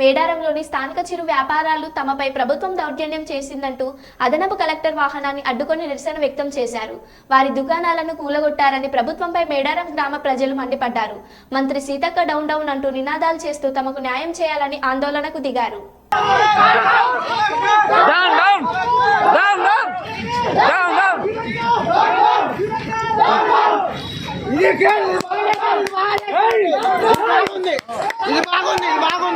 మేడారంలోని స్థానిక చిరు వ్యాపారాలు తమపై ప్రభుత్వం దౌర్జన్యం చేసిందంటూ అదనపు కలెక్టర్ వాహనాన్ని అడ్డుకొని నిరసన వ్యక్తం చేశారు. వారి దుకాణాలను కూలగొట్టారని ప్రభుత్వంపై మేడారం గ్రామ ప్రజలు మండిపడ్డారు. మంత్రి సీతక్క డౌన్ డౌన్ అంటూ నినాదాలు చేస్తూ తమకు న్యాయం చేయాలని ఆందోళనకు దిగారు. ఇది బాగుంది ఇది బాగుంది.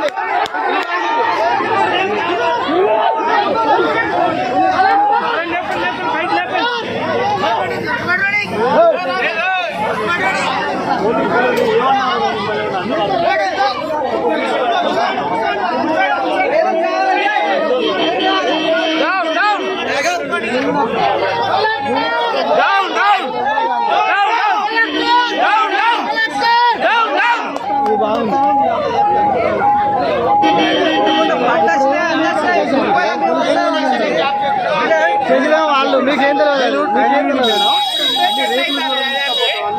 వాళ్ళు మీకేం తెలియదు మీకేం తెలియదు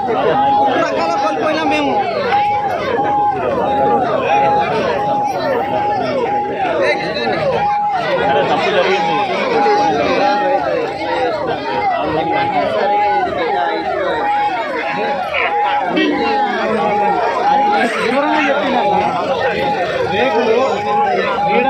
రకాల కోల్పోయినా మేము. రేకులు ఈడ